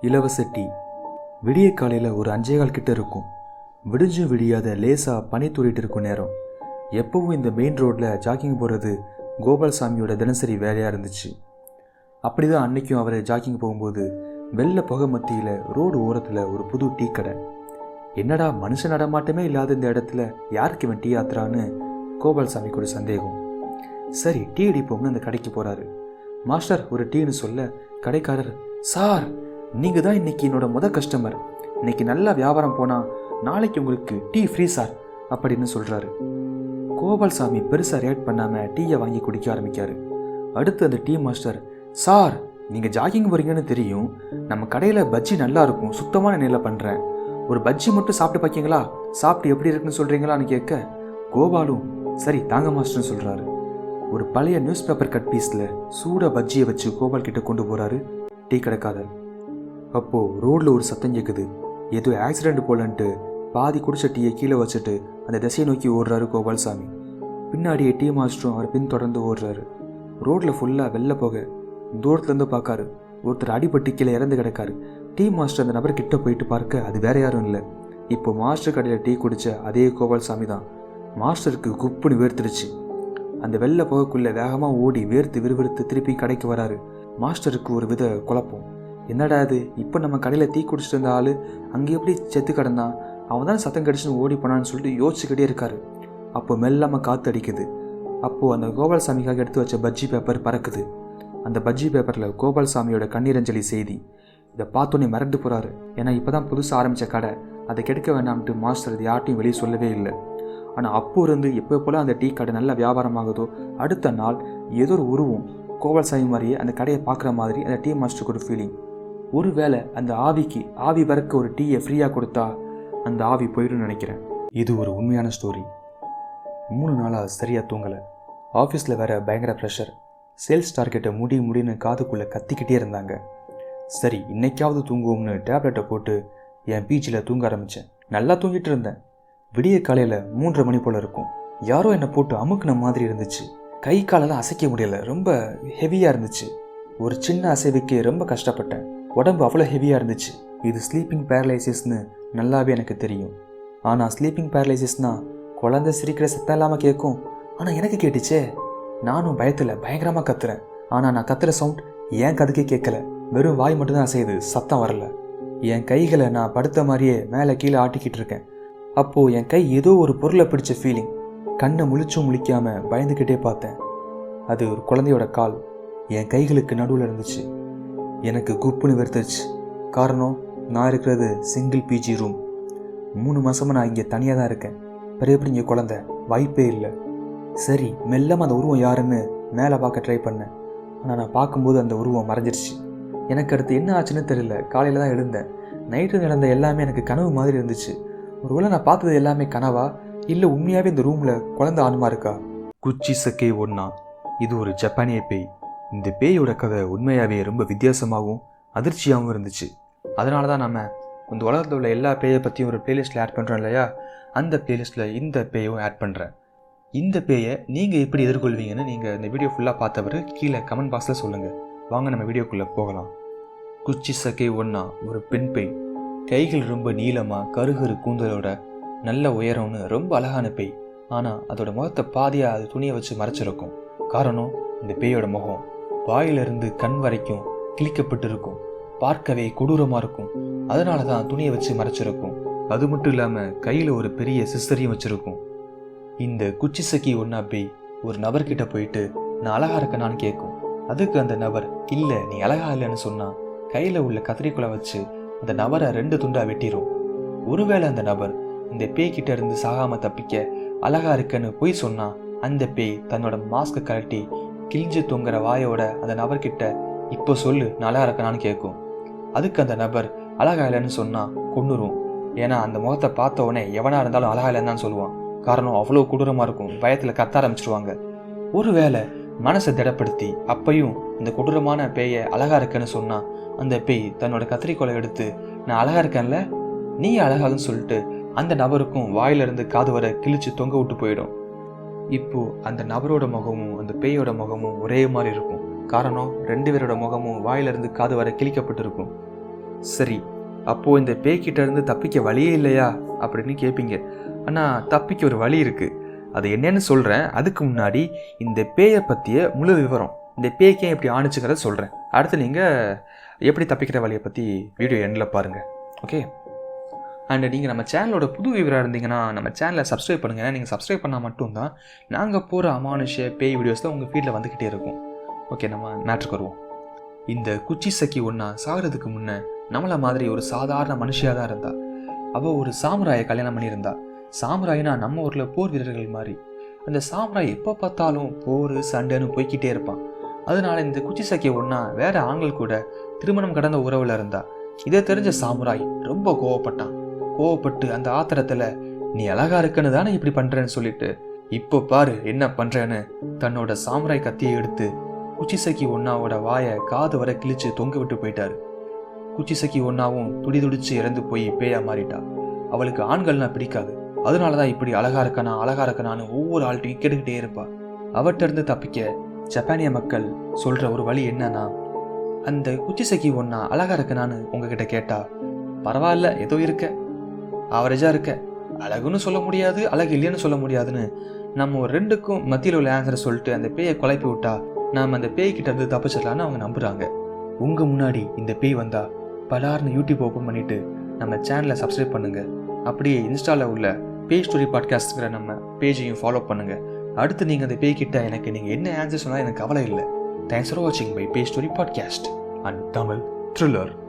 இலவச டீ. விடிய காலையில் ஒரு அஞ்சே கால் கிட்ட இருக்கும். விடிஞ்சும் விடியாத லேசாக பனி தூரிட்டு இருக்கும் நேரம். எப்பவும் இந்த மெயின் ரோட்டில் ஜாக்கிங் போகிறது கோபால்சாமியோட தினசரி வேலையாக இருந்துச்சு. அப்படி தான் அன்னைக்கும் அவர் ஜாக்கிங் போகும்போது வெள்ளை புகை மத்தியில் ரோடு ஓரத்தில் ஒரு புது டீ கடை. என்னடா மனுஷ நடமாட்டமே இல்லாத இந்த இடத்துல யாருக்கு இவன் டீ ஆத்துறான்னு கோபால்சாமிக்கு ஒரு சந்தேகம். சரி டீ அடிப்போம்னு அந்த கடைக்கு போகிறாரு மாஸ்டர் ஒரு டீன்னு சொல்ல கடைக்காரர் சார் நீங்கள் தான் இன்னைக்கு என்னோட முத கஸ்டமர் இன்னைக்கு நல்லா வியாபாரம் போனால் நாளைக்கு உங்களுக்கு டீ ஃப்ரீ சார் அப்படின்னு சொல்றாரு. கோபால்சாமி பெருசாக ரியாக்ட் பண்ணாமல் டீயை வாங்கி குடிக்க ஆரம்பிக்காரு. அடுத்து அந்த டீ மாஸ்டர் சார் நீங்கள் ஜாகிங் போகிறீங்கன்னு தெரியும். நம்ம கடையில் பஜ்ஜி நல்லா இருக்கும். சுத்தமான நிலை பண்ணுறேன் ஒரு பஜ்ஜி மட்டும் சாப்பிட்டு பார்க்கீங்களா சாப்பிட்டு எப்படி இருக்குன்னு சொல்கிறீங்களான்னு கேட்க கோபாலும் சரி தாங்க மாஸ்டர்னு சொல்கிறாரு ஒரு பழைய நியூஸ் பேப்பர் கட் பீஸில் சூட பஜ்ஜியை வச்சு கோபால் கிட்ட கொண்டு போகிறாரு டீ கடைக்காரர். அப்போது ரோடில் ஒரு சத்தம் கேட்குது ஏதோ ஆக்சிடென்ட் போலன்ட்டு பாதி குடிச்ச டீயை கீழே வச்சுட்டு அந்த திசையை நோக்கி ஓடுறாரு கோபால்சாமி. பின்னாடியே டீ மாஸ்டரும் அவர் பின் தொடர்ந்து ஓடுறாரு. ரோட்டில் ஃபுல்லாக வெளில போக. தூரத்துலேருந்து பார்க்காரு. ஒருத்தர் அடிபட்டு கீழே இறந்து கிடக்காரு. டீ மாஸ்டர் அந்த நபர் கிட்ட போயிட்டு பார்க்க அது வேற யாரும் இல்லை. இப்போ மாஸ்டர் கடையில் டீ குடித்த அதே கோபால்சாமி தான். மாஸ்டருக்கு குப்புன்னு வேர்த்துருச்சு அந்த வெள்ளை போகக்குள்ளே வேகமாக ஓடி வேர்த்து விறுவிறுத்து திருப்பி கடைக்கு வராரு. மாஸ்டருக்கு ஒரு வித குழப்பம். என்னடா இது? இப்போ நம்ம கடையில் டீ குடிச்சிட்டு இருந்த ஆள் அங்கே எப்படி செத்து கிடந்தான். அவன் தான் சத்தம் கடிச்சுன்னு ஓடி போனான்னு சொல்லிட்டு யோசிச்சுக்கிட்டே இருக்காரு. அப்போ மெல்லாமல் காற்று அடிக்குது. அப்போது அந்த கோபால்சாமிக்காக எடுத்து வச்ச பஜ்ஜி பேப்பர் பறக்குது. அந்த பஜ்ஜி பேப்பரில் கோபால்சாமியோட கண்ணீரஞ்சலி செய்தி. இதை பார்த்தோன்னே மறந்து போகிறாரு ஏன்னா இப்போ தான் புதுசாக ஆரம்பித்த கடை. அதை கெடுக்க வேண்டாம்ட்டு மாஸ்டர் இது யார்ட்டையும் வெளியே சொல்லவே இல்லை. ஆனால் அப்போ இருந்து எப்போ போல் அந்த டீ கடை நல்ல வியாபாரமாகுதோ அடுத்த நாள் ஏதோ ஒரு உருவம் கோபால்சாமி மாதிரியே அந்த கடையை பார்க்குற மாதிரி அந்த டீ மாஸ்டருக்கு ஒரு ஃபீலிங் ஒருவேளை அந்த ஆவிக்கு ஆவி வரக்க ஒரு டீயை ஃப்ரீயாக கொடுத்தா அந்த ஆவி போயிடும்னு நினைக்கிறேன். இது ஒரு உண்மையான ஸ்டோரி மூணு நாளாக சரியாக தூங்கலை. ஆஃபீஸில் வேற பயங்கர ப்ரெஷர் சேல்ஸ் டார்கெட்டை முடி முடின்னு காதுக்குள்ளே கத்திக்கிட்டே இருந்தாங்க. சரி இன்னைக்காவது தூங்குவோம்னு டேப்லெட்டை போட்டு என் பீச்சில் தூங்க ஆரம்பித்தேன் நல்லா தூங்கிட்டு இருந்தேன். விடிய காலையில் மூன்றரை மணி போல் இருக்கும். யாரோ என்னை போட்டு அமுக்குன மாதிரி இருந்துச்சு. கை காலெல்லாம் அசைக்க முடியல. ரொம்ப ஹெவியாக இருந்துச்சு. ஒரு சின்ன அசைவுக்கே ரொம்ப கஷ்டப்பட்டேன். உடம்பு அவ்வளோ ஹெவியாக இருந்துச்சு. இது ஸ்லீப்பிங் பேரலைசிஸ்னு நல்லாவே எனக்கு தெரியும். ஆனால் ஸ்லீப்பிங் பேரலைசிஸ்னா குழந்தை சிரிக்கிற சத்தம் இல்லாமல் கேட்கும் ஆனால் எனக்கு கேட்டுச்சே. நானும் பயத்தில் பயங்கரமாக கத்துறேன். ஆனால் நான் கத்துற சவுண்ட் ஏன் கதுக்கே கேட்கல. வெறும் வாய் மட்டும்தான் அசையுது. சத்தம் வரல. என் கைகளை நான் படுத்த மாதிரியே மேலே கீழே ஆட்டிக்கிட்டு இருக்கேன். அப்போது என் கை ஏதோ ஒரு பொருளை பிடிச்ச ஃபீலிங் கண்ணை முழிச்சும் முழிக்காமல் பயந்துக்கிட்டே பார்த்தேன். அது ஒரு குழந்தையோட கால். என் கைகளுக்கு நடுவில் இருந்துச்சு. எனக்கு குப்புன்னு வெறுத்துச்சு காரணம் நான் இருக்கிறது சிங்கிள் பிஜி ரூம் மூணு மாதமாக நான் இங்கே தனியாக தான் இருக்கேன். பெரிய எப்படி இங்கே வாய்ப்பே இல்லை. சரி மெல்லமாக அந்த உருவம் யாருன்னு மேலே பார்க்க ட்ரை பண்ணேன். ஆனால் நான் பார்க்கும்போது அந்த உருவம் மறைஞ்சிருச்சு. எனக்கு அடுத்து என்ன ஆச்சுன்னு தெரியல. காலையில் தான் எழுந்தேன். நைட்டு நடந்த எல்லாமே எனக்கு கனவு மாதிரி இருந்துச்சு. ஒருவேளை நான் பார்த்தது எல்லாமே கனவா? இல்லை உண்மையாகவே இந்த ரூமில் குழந்த ஆணுமா இருக்கா? குச்சி சக்கே ஒன்னா இது ஒரு ஜப்பானிய பேய். இந்த பேயோட கதை உண்மையாகவே ரொம்ப வித்தியாசமாகவும் அதிர்ச்சியாகவும் இருந்துச்சு. அதனால தான் நம்ம இந்த உலகத்தில் உள்ள எல்லா பேயை பற்றியும் ஒரு பிளேலிஸ்ட்டில் ஆட் பண்ணுறோம் இல்லையா? அந்த பிளேலிஸ்ட்டில் இந்த பேயும் ஆட் பண்ணுறேன் இந்த பேயை நீங்கள் எப்படி எதிர்கொள்வீங்கன்னு நீங்கள் இந்த வீடியோ ஃபுல்லாக பார்த்தவர் கீழே கமெண்ட் பாக்ஸில் சொல்லுங்கள் வாங்க நம்ம வீடியோக்குள்ளே போகலாம். குச்சி சக்கை ஒன்னா ஒரு பெண் பேய். கைகள் ரொம்ப நீளமாக கருகரு கூந்தலோட நல்ல உயரம்னு ரொம்ப அழகான பேய். ஆனால் அதோட முகத்தை பாதியாக அது துணியை வச்சு மறைச்சிருக்கும். காரணம் இந்த பேயோட முகம். வாயிலிருந்து கண் வரைக்கும் கிழிக்கப்பட்டு இருக்கும் பார்க்கவே கொடூரமாக இருக்கும். அதனால தான் துணியை வச்சு மறைச்சிருக்கும். அது மட்டும் இல்லாமல் கையில் ஒரு பெரிய சிஸ்தரியும் வச்சிருக்கும். இந்த குச்சி சக்கி ஒன்னா போய் ஒரு நபர்கிட்ட போயிட்டு நான் அழகா இருக்கனான்னு கேட்கும் அதுக்கு அந்த நபர் இல்லை நீ அழகா இல்லைன்னு சொன்னா கையில் உள்ள கத்திரிக்குலை வச்சு அந்த நபரை ரெண்டு துண்டா வெட்டிடும் ஒருவேளை அந்த நபர் இந்த பேய்கிட்ட இருந்து சாகாம தப்பிக்க அழகா இருக்குன்னு பொய் சொன்னா அந்த பேய் தன்னோட மாஸ்க்கை கழட்டி கிழிஞ்சு தொங்குற வாயோட அந்த நபர்கிட்ட இப்போ சொல்லு நான் அழகா கேட்கும் அதுக்கு அந்த நபர் அழகா இல்லைன்னு சொன்னா கொன்னுரும். ஏன்னா அந்த முகத்தை பார்த்த உடனே எவனா இருந்தாலும் அழகா இல்லைன்னு தான் சொல்லுவான். காரணம் அவ்வளோ கொடூரமா இருக்கும். பயத்துல கத்த ஆரம்பிச்சிருவாங்க. ஒருவேளை மனசை திடப்படுத்தி அப்பையும் இந்த கொடூரமான பேயை அழகா இருக்குன்னு சொன்னா அந்த பேய் தன்னோட கத்திரிக்கோலை எடுத்து நான் அழகா இருக்கேன்ல நீ அழகாகன்னு சொல்லிட்டு அந்த நபருக்கும் வாயிலிருந்து காது வர கிழிச்சு தொங்க விட்டு போயிடும். இப்போ அந்த நபரோட முகமும் அந்த பேயோட முகமும் ஒரே மாதிரி இருக்கும். காரணம் ரெண்டு பேரோட முகமும் வாயிலிருந்து காது வர கிழிக்கப்பட்டிருக்கும். சரி அப்போது இந்த பேய்கிட்ட இருந்து தப்பிக்க வழியே இல்லையா? அப்படின்னு கேட்பீங்க ஆனால் தப்பிக்க ஒரு வழி இருக்குது அது என்னன்னு சொல்கிறேன் அதுக்கு முன்னாடி இந்த பேயை பற்றிய முழு விவரம் இந்த பேய்க்கே எப்படி ஆணுச்சுங்கிறத சொல்கிறேன் அடுத்து நீங்கள் எப்படி தப்பிக்கிற வழியை பற்றி வீடியோ எண்டில் பாருங்கள் ஓகே? அண்ட் நீங்கள் நம்ம சேனலோட புது விவரம் இருந்தீங்கன்னா நம்ம சேனலை சப்ஸ்கிரைப் பண்ணுங்கள் நீங்கள் சப்ஸ்கிரைப் பண்ணால் மட்டும்தான் நாங்கள் போகிற அமானுஷ பேய் வீடியோஸ் தான் உங்கள் ஃபீல்டில் வந்துக்கிட்டே இருக்கும். ஓகே நம்ம மேட்ருக்கு வருவோம். இந்த குச்சி சக்கி ஒன்றா சாகிறதுக்கு முன்னே நம்மளை மாதிரி ஒரு சாதாரண மனுஷியாக தான் இருந்தா. அவள் ஒரு சாமுராயை கல்யாணம் பண்ணியிருந்தா. சாம்ராயினா நம்ம ஊரில் போர் வீரர்கள் மாதிரி. அந்த சாம்ராய் எப்போ பார்த்தாலும் போர் சண்டைன்னு போய்க்கிட்டே இருப்பான். அதனால இந்த குச்சி சக்கி ஒன்றா வேற ஆண்கள் கூட திருமணம் கடந்த உறவில் இருந்தா. இதை தெரிஞ்ச சாமுராய் ரொம்ப கோவப்பட்டான். கோவப்பட்டு அந்த ஆத்திரத்தில் நீ அழகா இருக்குன்னு தானே இப்படி பண்ணுறேன்னு சொல்லிட்டு இப்போ பாரு என்ன பண்ணுறேன்னு தன்னோட சாமுராய் கத்தியை எடுத்து குச்சிசக்கி ஒன்னாவோட வாயை காது வரை கிழிச்சு தொங்க விட்டு போயிட்டாரு. குச்சிசக்கி ஒன்னாவும் துடி துடிச்சு இறந்து போய் பேயா மாறிட்டா. அவளுக்கு ஆண்கள்னா பிடிக்காது. அதனால தான் இப்படி அழகா இருக்கானா அழகா இருக்கனான்னு ஒவ்வொரு ஆள்கிட்டையும் கேட்டுக்கிட்டே இருப்பா. அவர்கிட்ட இருந்து தப்பிக்க ஜப்பானிய மக்கள் சொல்ற ஒரு வழி என்னன்னா அந்த குச்சிசக்கி ஒன்னா அழகா இருக்கனான்னு உங்ககிட்ட கேட்டா பரவாயில்ல ஏதோ இருக்க. ஆவரேஜாக இருக்க. அழகுன்னு சொல்ல முடியாது அழகு இல்லைன்னு சொல்ல முடியாதுன்னு நம்ம ஒரு ரெண்டுக்கும் மத்தியில் உள்ள ஆன்சரை சொல்லிட்டு அந்த பேயை குழப்பி விட்டா நாம் அந்த பேய் கிட்ட இருந்து தப்பிச்சிடலான்னு அவங்க நம்புகிறாங்க உங்கள் முன்னாடி இந்த பேய் வந்தா பலார்னு யூடியூப் ஓப்பன் பண்ணிவிட்டு நம்ம சேனலை சப்ஸ்கிரைப் பண்ணுங்கள் அப்படியே இன்ஸ்டாவில் உள்ள பேய் ஸ்டோரி பாட்காஸ்ட்ங்கிற நம்ம பேஜையும் ஃபாலோ பண்ணுங்கள் அடுத்து நீங்கள் அந்த பேய் கிட்ட எனக்கு நீங்கள் என்ன ஆன்சர் சொன்னால் எனக்கு கவலை இல்லை. தேங்க்ஸ் ஃபார் வாட்சிங் bye bay story podcast and Tamil thriller